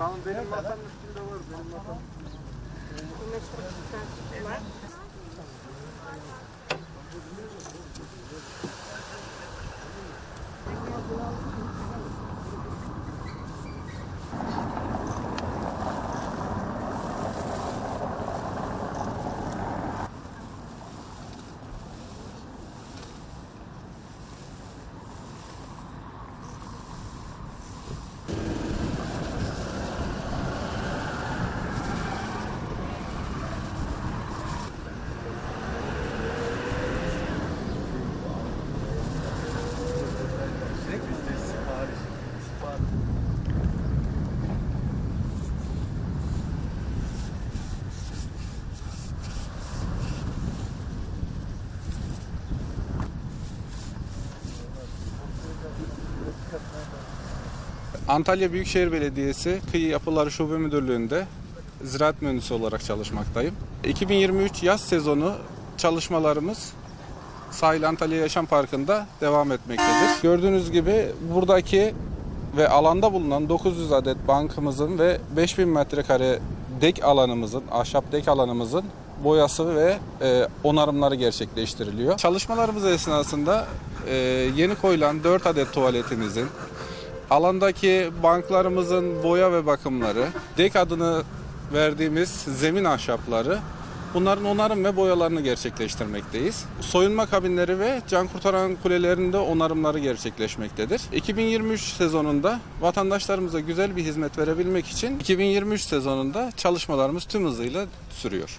Tamam benim masamın üstünde var. Benim masam. Antalya Büyükşehir Belediyesi Kıyı Yapıları Şube Müdürlüğü'nde ziraat mühendisi olarak çalışmaktayım. 2023 yaz sezonu çalışmalarımız Sahil Antalya Yaşam Parkı'nda devam etmektedir. Gördüğünüz gibi buradaki ve alanda bulunan 900 adet bankımızın ve 5000 metrekare dek alanımızın, ahşap dek alanımızın boyası ve e, onarımları gerçekleştiriliyor. Çalışmalarımız esnasında e, yeni koyulan 4 adet tuvaletimizin, Alandaki banklarımızın boya ve bakımları, dek adını verdiğimiz zemin ahşapları, bunların onarım ve boyalarını gerçekleştirmekteyiz. Soyunma kabinleri ve can kurtaran kulelerinde onarımları gerçekleşmektedir. 2023 sezonunda vatandaşlarımıza güzel bir hizmet verebilmek için 2023 sezonunda çalışmalarımız tüm hızıyla sürüyor.